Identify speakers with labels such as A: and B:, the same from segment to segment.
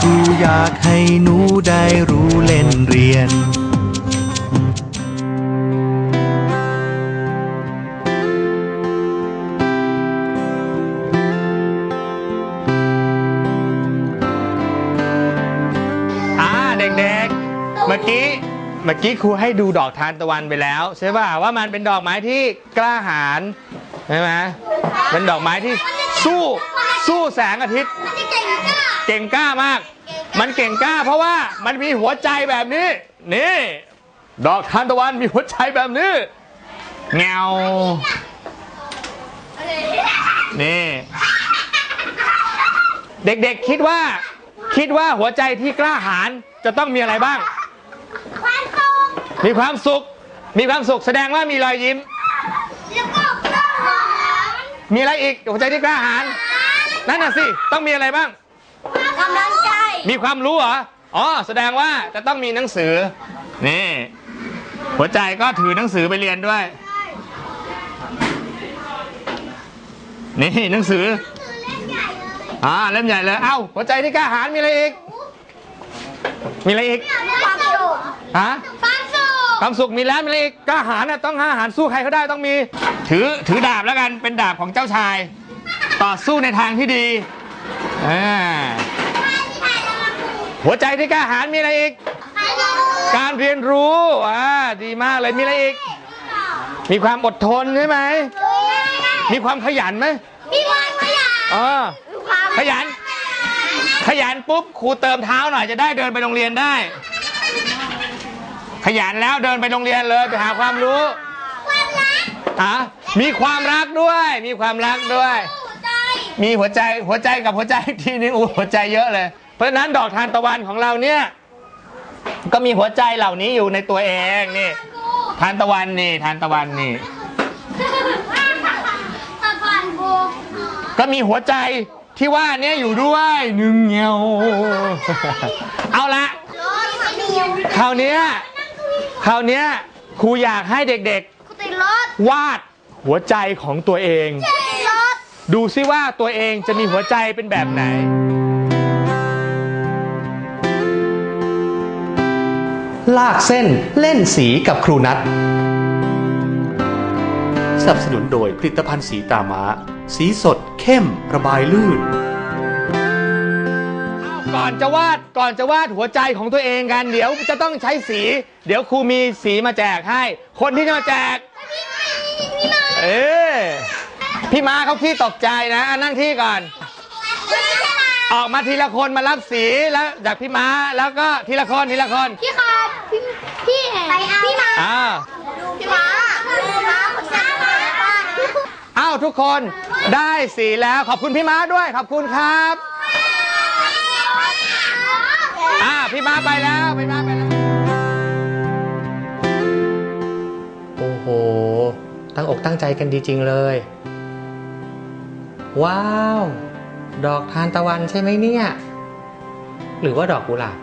A: ครูอยากให้หนูได้รู้เล่นเรียน
B: อ่าเด็กๆ เมื่อกี้ เมื่อกี้ครูให้ดูดอกทานตะวันไปแล้ว ใช่ป่ะว่ามันเป็นดอกไม้ที่กล้าหาญใช่ไหมเป็นดอกไม้ที่สู้สู้แสงอาทิตย์
C: มันจะเก่ง
B: เก่งกล้ามาก มันเก่งกล้า เพราะว่ามันมีหัวใจแบบนี้ นี่ ดอกทานตะวันมีหัวใจแบบนี้เงานี่ เด็กๆคิดว่า คิดว่าหัวใจที่กล้าหาญจะต้องมีอะไรบ้าง
C: ความสุข
B: มีความสุข มีความสุขแสดงว่ามีรอยยิ้ม
C: แล้วก็กล้าหาญ
B: มีอะไรอีกหัวใจที่กล้าหาญนั่นน่ะสิ ต้องมีอะไรบ้าง
C: กำลังใจ
B: มีความรู้เหรอ อ๋อ แสดงว่าจะต้องมีหนังสือ นี่ หัวใจก็ถือหนังสือไปเรียนด้วย นี่หนังสือ อ่า เล่มใหญ่เลย เอ้า หัวใจที่กล้าหาญมีอะไรอีก มีอะไรอีก
C: ความสุข
B: ฮะ
C: ความสุข
B: ความสุขมีแล้วมีอะไรอีกกล้าหาญน่ะต้องหาอาหารสู้ใครเขาได้ต้องมี ถือ ถือดาบแล้วกัน เป็นดาบของเจ้าชาย ต่อสู้ในทางที่ดี อ่า หัวใจที่กล้าหาญมีอะไรอีก การเรียนรู้อ่าดีมากเลยมีอะไรอีก มีความอดทนใช่ไหม มีความขยันไหม
C: มีความขยัน
B: อ๋อขยัน ขยันปุ๊บครูเติมเท้าหน่อยจะได้เดินไปโรงเรียนได้ ขยันแล้วเดินไปโรงเรียนเลยไปหาความรู้
C: ความรัก
B: ฮะมีความรักด้วย มีความรักด้วย
C: หัวใจ
B: มีหัวใจหัวใจกับหัวใจอีกทีนึงโอ้หัวใจเยอะเลย เพราะฉะนั้นดอกทานตะวันของเราเนี่ย ก็มีหัวใจเหล่านี้อยู่ในตัวเองนี่ ทานตะวันนี่ทานตะวันนี่
C: ตะวันโบ
B: ก็มีหัวใจที่ว่าเนี้ยอยู่ด้วยหนึ่งเงียว เอาละ
C: รถเดียว
B: คราวเนี้ยคราวเนี้ยครูอยากให้เด็ก
C: กูติดรถ
B: ๆ วาดหัวใจของตัวเอง
C: ติดรถ
B: ดูซิว่าตัวเองจะมีหัวใจเป็นแบบไหน ลากเส้น เล่นสีกับครูนัทสนับสนุนโดยผลิตภัณฑ์สีตาม้าสีสดเข้มระบายลื่น ก่อนจะวาดก่อนจะวาดหัวใจของตัวเองกัน เดี๋ยวจะต้องใช้สี เดี๋ยวครูมีสีมาแจกให้ คนที่จะมาแจก เออพี่ม้าเขาขี้ตกใจนะอะนั่งที่ก่อน ออกมาทีละคนมารับสีแล้วจากพี่ม้าแล้วก็ทีละคนทีละคน
C: พี่ครั บพี่พี่ไปเอาพี่มา
B: อ้าว
C: พี่มาพี่มาคนจะมาบ้าน
B: อ้าวทุกคนได้สีแล้วขอบคุณพี่ม้าด้วยขอบคุณครับอ่าพี่ม้าไปแล้วพี่ม้าไปแล้วโอ้โห ตั้งอกตั้งใจกันดีจริงเลย ว้าว ดอกทานตะวันใช่ไหมเนี่ย หรือว่าดอกกุหลาบ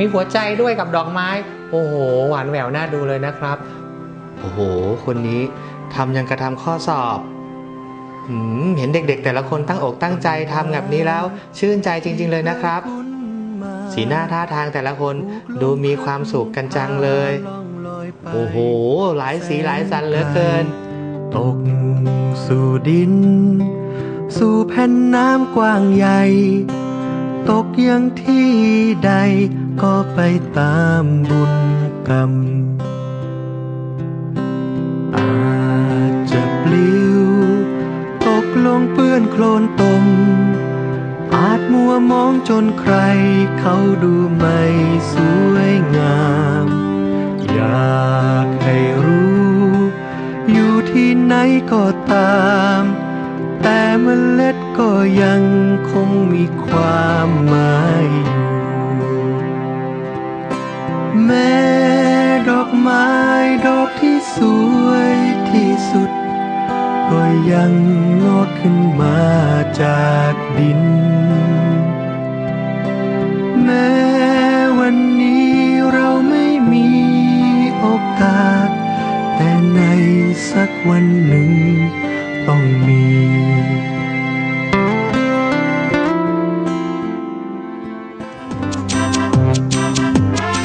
B: มีหัวใจด้วยกับดอกไม้ โอ้โห หวานแหววน่าดูเลยนะครับ โอ้โห คนนี้ทำยังกระทำข้อสอบหืมเห็นเด็กๆ แต่ละคนตั้งอกตั้งใจทำแบบนี้แล้ว ชื่นใจจริง ๆ เลยนะครับ สีหน้าท่าทางแต่ละคนดูมีความสุขกันจังเลย โอ้โห หลายสีหลายสันเหลือเกิน
A: ตกสู่ดิน สู่แผ่นน้ำกว้างใหญ่ ตกยังที่ใด ก็ไปตามบุญกรรม อาจจะปลิว ตกลงเปื้อนโคลนตม อาจมัวมองจนใครเขาดูไม่สวยงาม อยากให้รู้ อยู่ที่ไหนก็ตามแต่เมล็ดก็ยังคงมีความหมายอยู่ แม้ดอกไม้ดอกที่สวยที่สุด ก็ยังงอกขึ้นมาจากดิน แม้วันนี้เราไม่มีโอกาส แต่ในสักวันหนึ่งต้องมี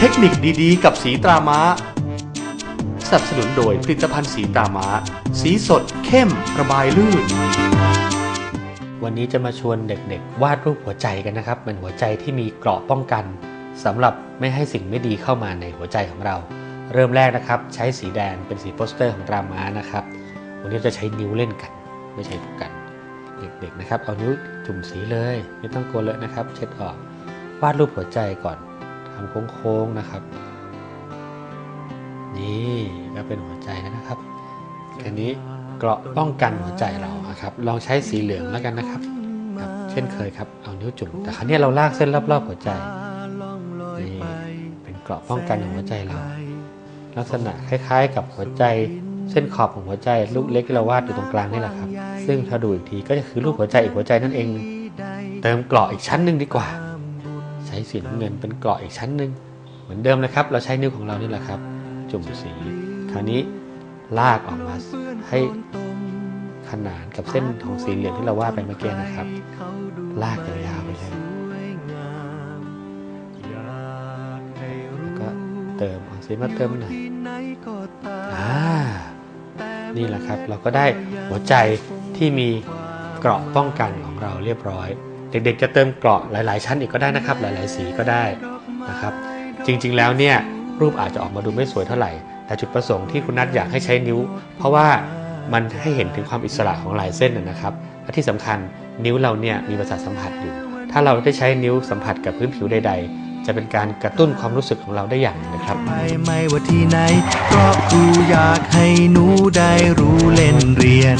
A: ท
D: คนิคดีๆ กับสีตราม้า สนับสนุนโดยผลิตภัณฑ์สีตราม้า สีสดเข้มระบายลื่น
E: วันนี้จะมาชวนเด็กๆ วาดรูปหัวใจกันนะครับเป็นหัวใจที่มีเกราะป้องกันสำหรับไม่ให้สิ่งไม่ดีเข้ามาในหัวใจของเรา เริ่มแรกนะครับ ใช้สีแดงเป็นสีโปสเตอร์ของตราม้านะครับ วันนี้จะใช้นิ้วเล่นกัน ไม่ใช้ผูกกัน เด็กๆนะครับ เอานิ้วจุ่มสีเลย ไม่ต้องกลัวเลอะนะครับ เช็ดออกวาดรูปหัวใจก่อน ทำโค้งๆนะครับ นี่ก็เป็นหัวใจนะครับทีนี้เกราะป้องกันหัวใจเรานะครับลองใช้สีเหลืองแล้วกันนะครับครับ เช่นเคยครับเอานิ้วจุ่มแต่ครั้นี้เราลากเส้นรอบๆหัวใจนี่เป็นเกราะป้องกันของหัวใจเรา ลักษณะคล้าย ๆ กับหัวใจ เส้นขอบของหัวใจลูกเล็กที่เราวาดอยู่ตรงกลางนี่แหละครับ ซึ่งถ้าดูอีกทีก็จะคือรูปหัวใจอีกหัวใจนั่นเอง เติมเกราะอีกชั้นหนึ่งดีกว่า ช้สีน้ำเงินเป็นเกราะอีกชั้นหนึ่งเหมือนเดิมนะครับ เราใช้นิ้วของเรานี่แหละครับ จุ่มสีคราวนี้ลากออกมาให้ขนานกับเส้นของสีเหลืองที่เราวาดไปเมื่อกี้นะครับ ลากยาวๆไปเลยแล้วก็เติมเอาสีมาเติมหน่อยอ่านี่แหละครับ เราก็ได้หัวใจที่มีเกราะป้องกันของเราเรียบร้อย เด็กๆจะเติมเกราะหลาย ๆ ชั้นอีกก็ได้นะครับ หลาย ๆ สีก็ได้นะครับ จริงๆแล้วเนี่ยรูปอาจจะออกมาดูไม่สวยเท่าไหร่ แต่จุดประสงค์ที่คุณนัทอยากให้ใช้นิ้ว เพราะว่ามันให้เห็นถึงความอิสระของลายเส้นนะครับและที่สำคัญนิ้วเราเนี่ยมีประสาทสัมผัสอยู่ ถ้าเราได้ใช้นิ้วสัมผัสกับพื้นผิวใด ๆ จะเป็นการกระตุ้นความรู้สึกของเราได้อย่างนะครับ
D: ไปไม่ว่าที่ไหนเพราะครูอยากให้หนูได้รู้เล่นเรียน